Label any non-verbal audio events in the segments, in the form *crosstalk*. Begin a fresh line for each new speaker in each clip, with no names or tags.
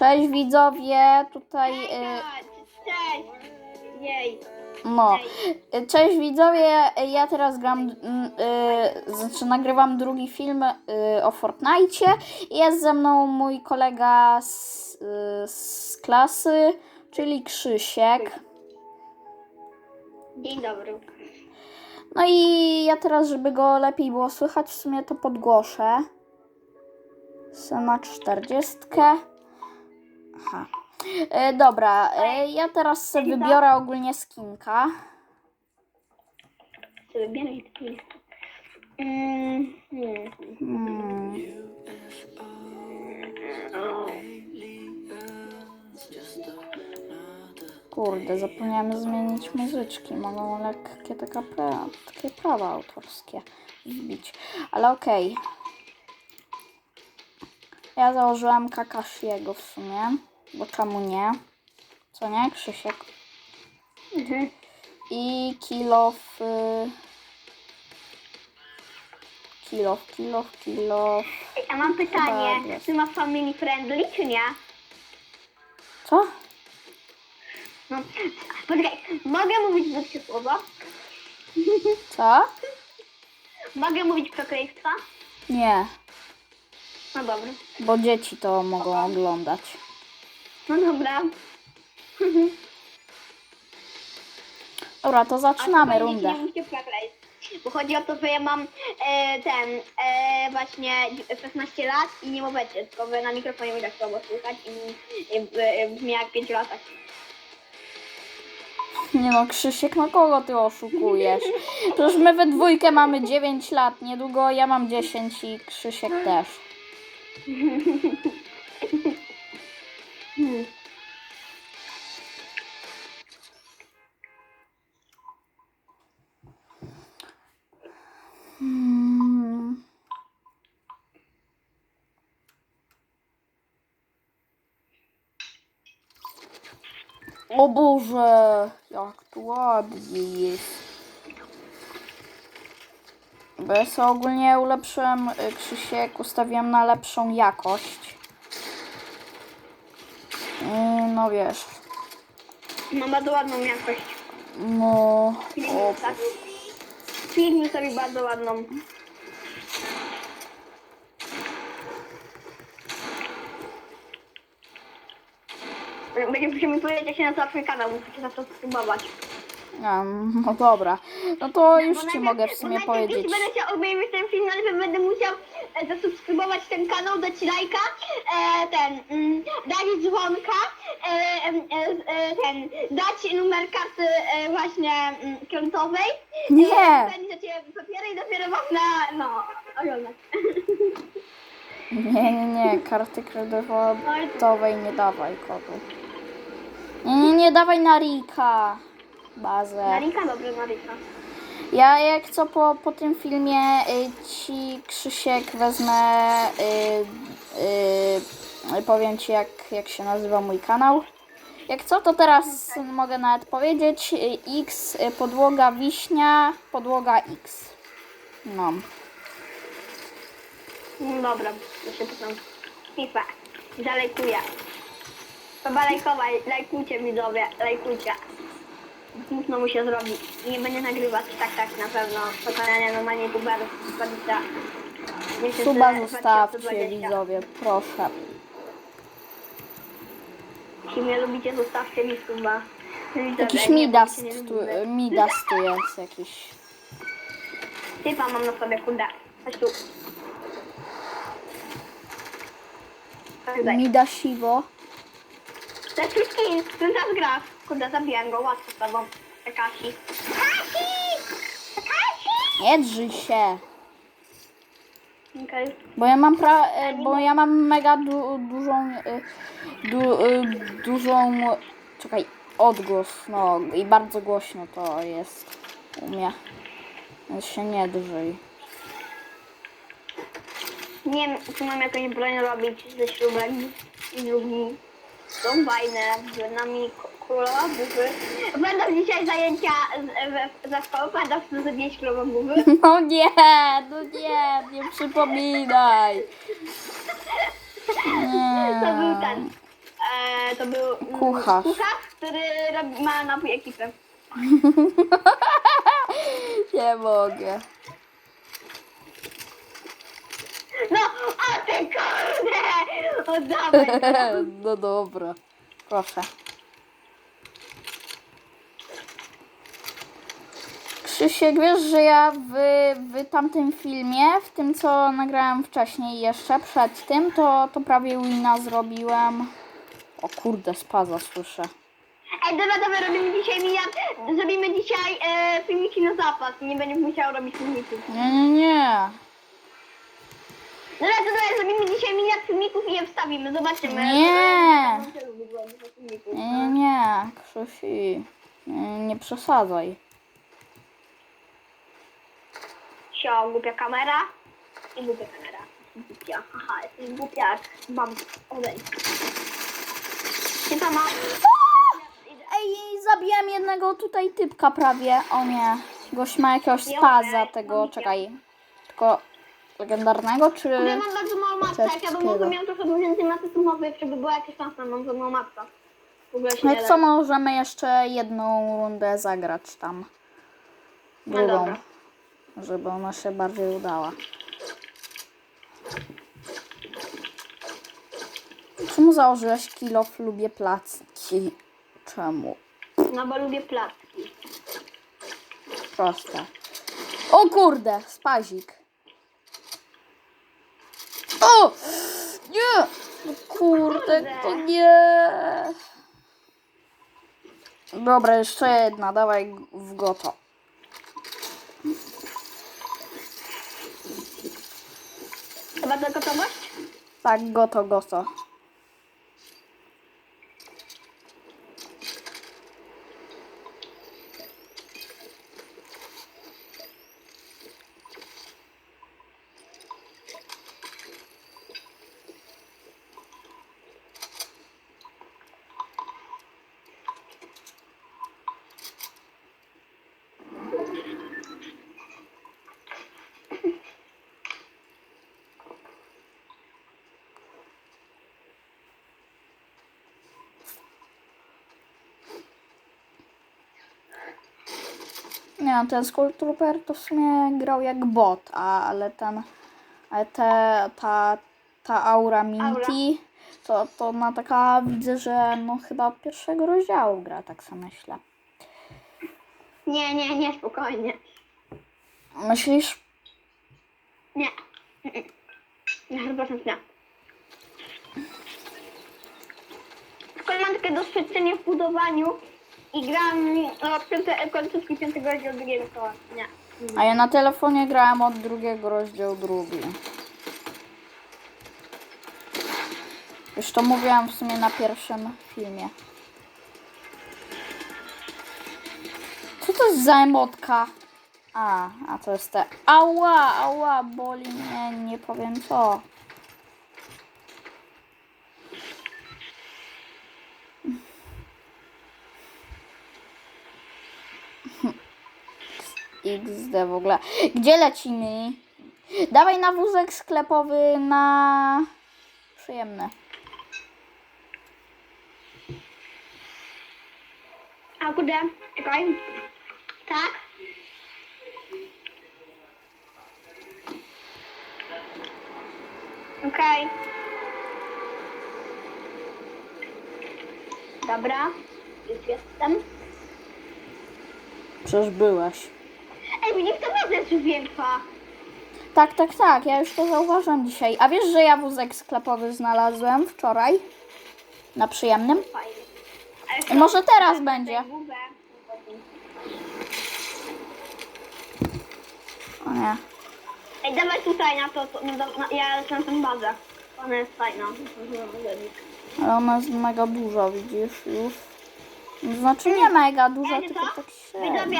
Cześć widzowie, tutaj y,
Cześć! Jej.
no. Y, Cześć widzowie, y, ja teraz gram, mm, y, znaczy nagrywam drugi film y, o Fortnite. Jest ze mną mój kolega z, y, z klasy, czyli Krzysiek.
Dzień dobry.
No i ja teraz, żeby go lepiej było słychać, w sumie to podgłoszę. Syna 40. Aha. E, dobra, e, ja teraz sobie wybiorę ogólnie skinka.
Wybieraj. Mm, hmm.
Kurde, zapomniałem zmienić muzyczki. Mogą lekkie taka pra, takie prawa autorskie wbić. Ale okej. Ja założyłem Kakashiego w sumie, bo czemu nie? Co nie, Krzysiek?
Mhm.
I kilof... Y... Kilof, kilof, kilof...
Ej, A mam
Chyba
pytanie.
jest.
Czy ma family friendly, czy nie?
Co?
No, poczekaj, mogę mówić brzydkie słowa?
Co?
Mogę mówić przekleństwa?
Nie,
No dobra.
bo dzieci to mogą oglądać.
No dobra.
Dobra, to zaczynamy
A
rundę.
Nie musicie przekleństw. Bo chodzi o to, że ja mam e, ten e, właśnie 16 lat i nie mówicie, tylko wy na mikrofonie mi tak słabo słychać i e, e, brzmi jak 5 lat.
Nie no, Krzysiek, no kogo ty oszukujesz? Przecież my we dwójkę mamy 9 lat, niedługo ja mam 10 i Krzysiek też. *laughs* Boże, jak tu ładnie jest. Bo ja sobie ogólnie ulepszyłem, y, Krzysiek, ustawiłem na lepszą jakość. No wiesz,
Mam bardzo ładną jakość.
no... O,
Tak. Film sobie bardzo ładną. Będzie jak się nazywa twój kanał, musicie zasubskrybować.
em, no dobra. No to już ci mogę w
bo
sumie
najpierw,
powiedzieć.
Jeśli będę chciał obejrzeć ten film, najpierw będę musiał e, zasubskrybować ten kanał, dać lajka, e, ten, mm, dać dzwonka, e, em, e, e, ten, dać numer karty e, właśnie mm, kredytowej.
Nie.
E, Będziecie papiery i dopiero można, no, oglądać.
Nie, nie, nie, karty kredytowej nie dawaj kodu. Nie, nie, dawaj na Rika. Bazę.
Marika, dobrze, Marika.
Ja jak co po, po tym filmie y, ci Krzysiek wezmę, y, y, powiem ci jak, jak się nazywa mój kanał. Jak co to teraz mogę nawet powiedzieć, y, X, y, podłoga wiśnia, podłoga X. No.
No dobra, to się potem. FIFA, zalajkuję. Trzeba lajkować, lajkujcie widzowie, lajkujcie. Smutno mu się zrobi. I nie będzie nagrywać tak, tak na pewno. Pokonania normalnie youtuberów 20. miesięcy
Suba
2020.
zostawcie widzowie, proszę.
Jeśli mnie lubicie, zostawcie mi suba. Widzowie,
Jakiś
nie,
Midas
nie
tu,
lubimy.
Midas tu jest jakiś.
Typa mam na sobie, kurde. Chodź tu. Chodź tutaj.
Midasiwo.
To jest wszystkim, który teraz gra. Kurde, zabiłem go, łatwo z tobą. Kasi. Kasi! Kasi!
Nie drzyj się.
Okej.
Bo ja mam pra, e, bo ja mam mega du, dużą, e, du, e, dużą, czekaj, odgłos, no i bardzo głośno to jest u mnie. Więc się nie drżyj.
Nie wiem, czy mam jakąś broń robić ze śrubek i drugi. Są fajne, z nami królowa buchy. Będą dzisiaj zajęcia z- ze szkoły, będą chcę zabić królową buchy. *laughs*
No nie, no nie, nie przypominaj.
To był
Nie.
ten. Nie, to był mm,
Kucharz.
kucharz który robi, ma napój ekipy. *laughs*
Nie mogę.
No, o ty kurde! To. *laughs*
No dobra. Proszę. Krzysiek, wiesz, że ja w, w tamtym filmie, w tym co nagrałem wcześniej jeszcze, przed tym, to, to prawie wina zrobiłem. O kurde, spaza słyszę.
Ej, dobra, dobra, robimy dzisiaj miliard, zrobimy dzisiaj e, filmiki na zapas. Nie będziesz musiał robić filmików.
Nie, nie, nie.
Dobra, to dobra, zrobimy dzisiaj miliard filmików i je wstawimy, zobaczymy.
Nie. Nie, nie, nie. Krzysi, nie, nie przesadzaj.
Sio, głupia kamera i głupia kamera. Głupia, aha, jesteś głupia, mam odejdź. To ma...
Ej, zabiłem jednego tutaj typka prawie. O nie. Gość ma jakiegoś
Ja
spaza tego, czekaj. Tylko legendarnego,
Ja
czy...
mam bardzo mało matca, jak ja bym mogła miał trochę więcej maty sumowej, żeby była jakaś szansa, mam za ogóle się
No co, możemy jeszcze jedną rundę zagrać tam.
No
Drugą.
dobra.
żeby ona się bardziej udała. Czemu założyłeś kilof lubię placki? Czemu?
No bo lubię placki.
Proste. O kurde, spazik. O! Nie! No Kurde, to nie. Dobra, jeszcze jedna, dawaj w goto.
Chyba to gotowość?
Tak, goto, goto. Nie, no, ten Skull Trooper to w sumie grał jak bot, a, ale ten, ale te, ta, ta aura Minty, to, to ona taka, widzę, że no chyba od pierwszego rozdziału gra, tak sobie myślę.
Nie, nie, nie, spokojnie.
Myślisz?
Nie. Na 100% nie. Skoro mam takie doświadczenie w budowaniu i gram od piąte, końcówki piątego rozdziału drugiego koła.
A ja na telefonie grałem od drugiego rozdziału drugi. Już to mówiłam w sumie na pierwszym filmie. Co to jest za emotka? A, a to jest te... Ała, ała, boli mnie, nie powiem co. XD w ogóle. Gdzie lecimy? Dawaj na wózek sklepowy na przyjemne.
A kurde, czekaj. Tak? Okej. Dobra, już jestem.
Przecież byłeś.
Ej, to bardzo jest większa.
Tak, tak, tak, ja już to zauważyłam dzisiaj. A wiesz, że ja wózek sklepowy znalazłem wczoraj? Na przyjemnym?
Fajnie. Ale
może teraz będzie. O nie.
Ej, dawaj tutaj na to, to no, do- na, ja lecę na tę bazę. Ona jest fajna.
Ale ona jest mega duża, widzisz już. Znaczy nie mega duża,
Wiecie
tylko tak.
Widzowie,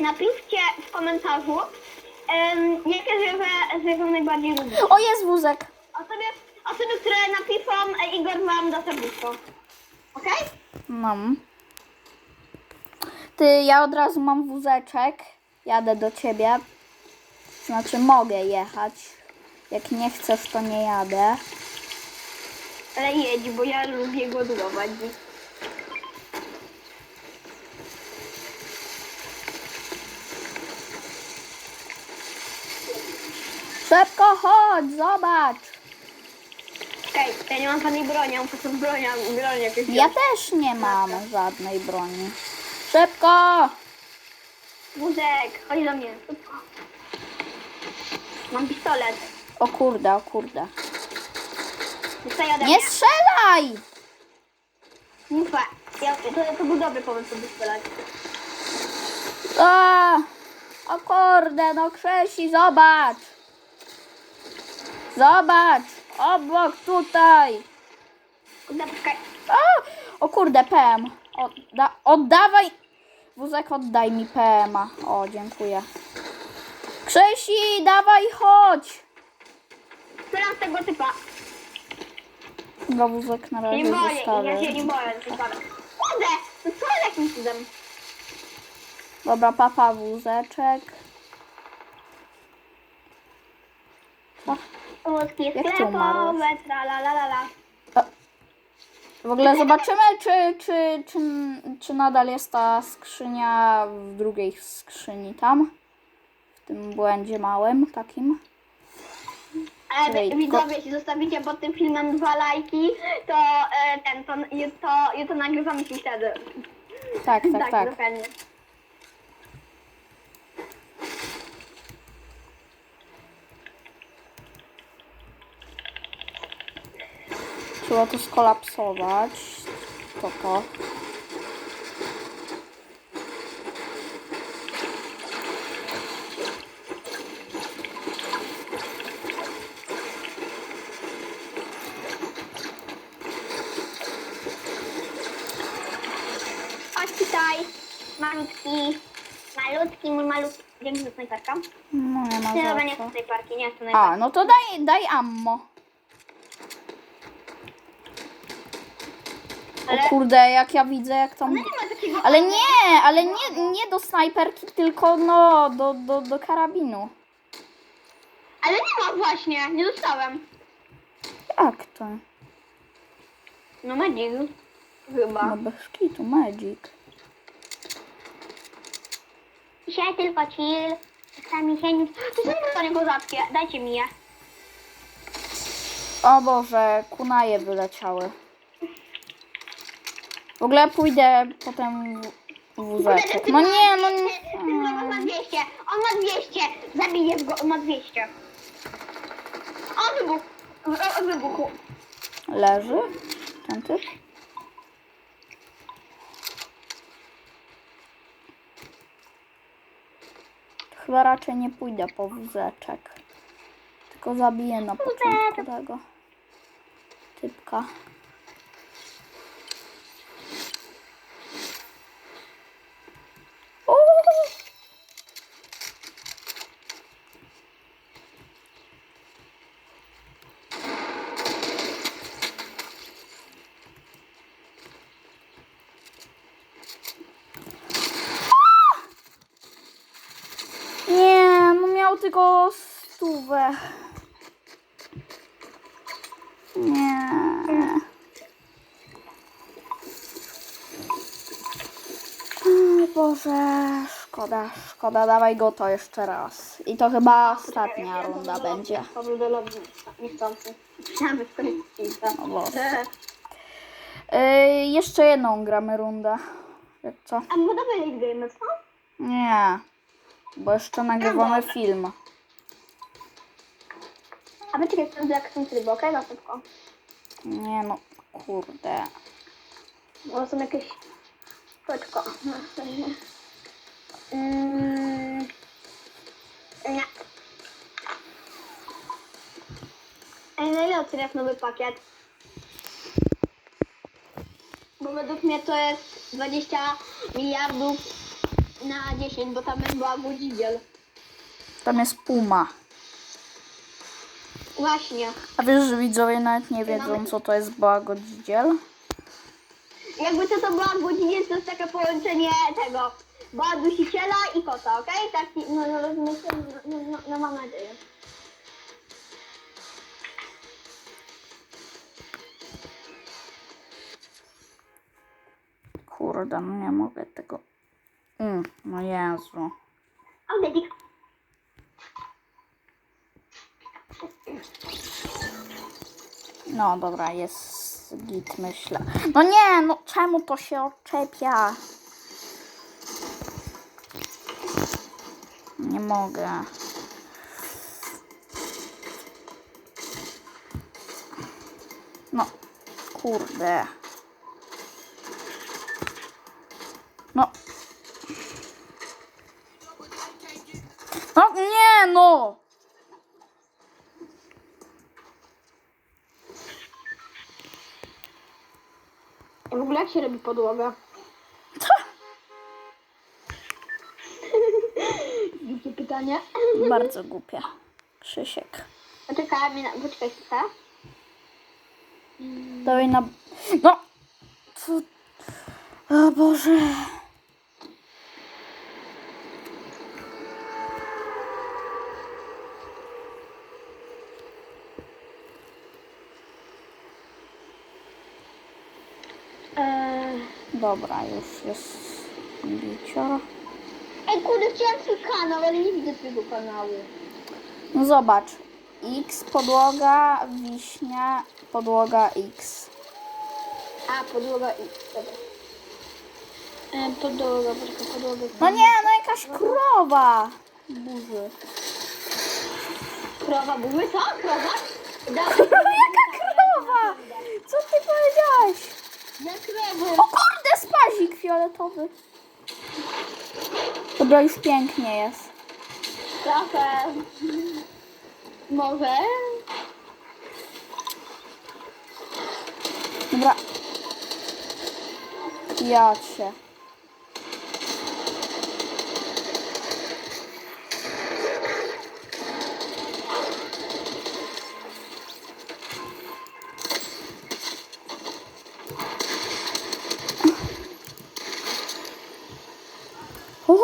napiszcie w komentarzu, um, jakie zwierzę, zwierzę najbardziej lubisz.
O, jest wózek.
Osoby, osoby, które napiszą, e, Igor wam da serduszko. Okej?
Mam. Ty, ja od razu mam wózeczek. Jadę do ciebie. Znaczy mogę jechać. Jak nie chcesz, to nie jadę.
Ale jedź, bo ja lubię głodować.
Szybko chodź, zobacz.
Czekaj, ja nie mam żadnej broni, mam po prostu broń, broń jakieś.
Ja też nie mam żadnej broni. Szybko!
Wózek, chodź do mnie. Szybko. Mam pistolet.
O kurde, o kurde.
Ode
Nie strzelaj!
Mufa. Ja, to, to był dobry pomysł, żeby strzelać.
A, o kurde, no Krzesi, zobacz. Zobacz, obok tutaj.
Kurde, poczekaj.
O, o kurde, PM. Odda, oddawaj. Wózek, oddaj mi PM-a. O, dziękuję. Krzesi, dawaj, chodź.
Strzelam z tego typa.
Chyba wózek na
Nie
razie
boję, ja
zostawię.
się nie boję. Kurde, no co cudem?
Dobra, papa, wózeczek. Co?
Wózki
Jak
tra la la la la.
W ogóle zobaczymy, czy, czy, czy, czy nadal jest ta skrzynia w drugiej skrzyni tam. W tym błędzie małym takim.
Ale widzowie, jeśli zostawicie pod tym filmem dwa lajki, to e, ten, to, to, to nagrywamy się wtedy.
Tak, tak, tak.
dokładnie.
Trzeba to skolapsować. To to.
Chodź tutaj, malutki, malutki, mój malutki. Dzięki za snajperka.
No nie ma
Nie, dobra,
za
nie
co.
nie chcę snajperki.
A, no to daj, daj ammo. O kurde, jak ja widzę, jak tam... Ale nie, ale nie, nie do snajperki, tylko no, do, do, do karabinu.
Ale nie ma właśnie, nie dostałem.
Jak to?
No Magic. Chyba.
No bez kitu, magic.
Dzisiaj tylko chill. Czasami się nic... To są historie kozackie, dajcie mi je.
O Boże, kunaje wyleciały. W ogóle pójdę potem w wózeczek. No nie, no nie.
Zobacz ma 200, on ma 200. Zabiję go, on ma 200. On wybuchł. Wybuchł.
Leży ten typ? Chyba raczej nie pójdę po wózeczek. Tylko zabiję na początku tego typka. Uuu. Nie, no miał tylko stówę. Nie. Boże, szkoda, szkoda, dawaj go to jeszcze raz. I to chyba ostatnia runda będzie.
Powrót do lobby niechcący. Myślałam, że skończyć to.
O Boże. Yy, jeszcze jedną gramy rundę. Jak co?
A my dawaj late game, co?
Nie, bo jeszcze nagrywamy film.
A wy czekaj, sprawdzę jak są tryby, okej? Na szybko.
Nie no, kurde.
Bo są jakieś... Poczko. Mm. Nie. Ej, na ile oceniasz nowy pakiet? Bo według mnie to jest 20 miliardów na 10, bo tam była Gudzigiel.
Tam jest puma.
Właśnie.
A wiesz, że widzowie nawet nie wiedzą, co to jest bagodziel?
Jakby co to była Gudzigiel, to jest takie połączenie tego była dusiciela i kota, okej? Okay? Taki, no, no, no, no, no, no, mam nadzieję.
Kurde, no nie mogę tego Mm, no Jezu.
Audedik.
No dobra, jest git, myślę. No nie, no czemu to się odczepia? Nie mogę. No, kurde. No. No no!
W ogóle jak się robi podłoga? *laughs* Głupie pytanie.
Bardzo głupia. Krzysiek.
Poczekaj, mi na... poczekaj chwilę.
Dawaj na... No! Co? O Boże.
Eee...
Dobra, już jest bicior.
Ej, kurde, chciałem swój kanał, ale nie widzę twojego kanału.
No zobacz. X, podłoga, wiśnia, podłoga X.
A, podłoga i... Dobra. E, podłoga, poczekaj, podłoga.
No nie, no jakaś krowa. Burzy.
Krowa, buły, co? Krowa? *laughs* Dawaj,
jaka krowa? Co ty powiedziałeś?
na krowę.
O spazik fioletowy. Dobra, już pięknie jest.
Trochę. Może?
Dobra. Ja cię. O!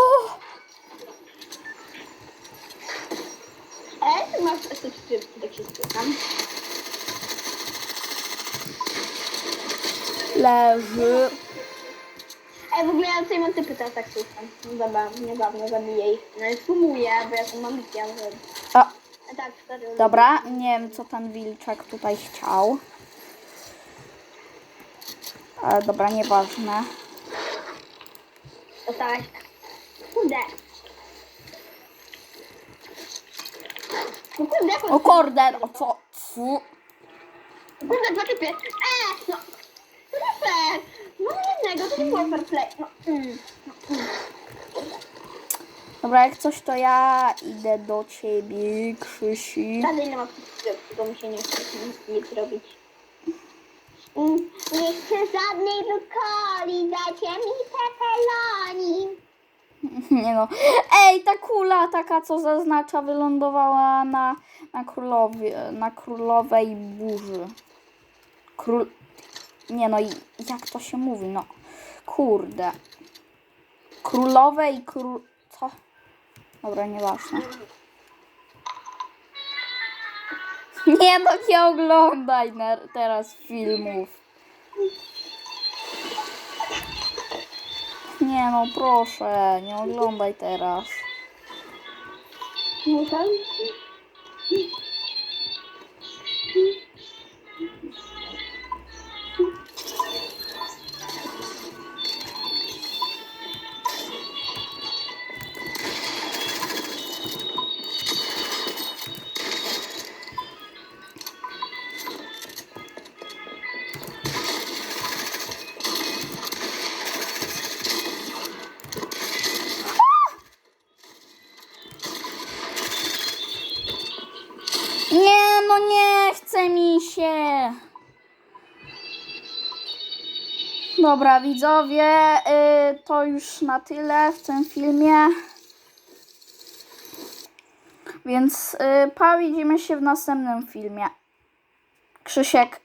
E, ty masz SSP, tak się spytam.
Leży.
Ej, w ogóle ja tutaj mam typy teraz tak słucham. Dobra, niedawno zabiję ich. No i sumuję, bo ja tu mam że...
O,
A tak, cztery.
dobra, nie wiem co ten wilczek tutaj chciał. Ale dobra, nieważne.
Dostałaś. Kurde. No kurde,
O kurde, o co? Fu.
Kurde, dwa typy. Eee, no. Fair. No jednego, to nie było fair play. No, mm.
Dobra, jak coś to ja idę do ciebie, Krzysi.
Rady ile ma subskrypcji, bo mi się nie chce nic robić. Mm, Nie chcę żadnej wykoli, dajcie mi pepeloni. *laughs*
Nie no. Ej, ta kula taka, co zaznacza, wylądowała na, na, królowie, na królowej burzy. Król... Nie no, i jak to się mówi, no. Kurde. Królowej król... Co? Dobra, nieważne. *laughs* Nie no, nie oglądaj teraz filmów. Nie no, proszę, nie oglądaj teraz. Dobra, widzowie, y, to już na tyle w tym filmie. Więc y, pa, widzimy się w następnym filmie. Krzysiek.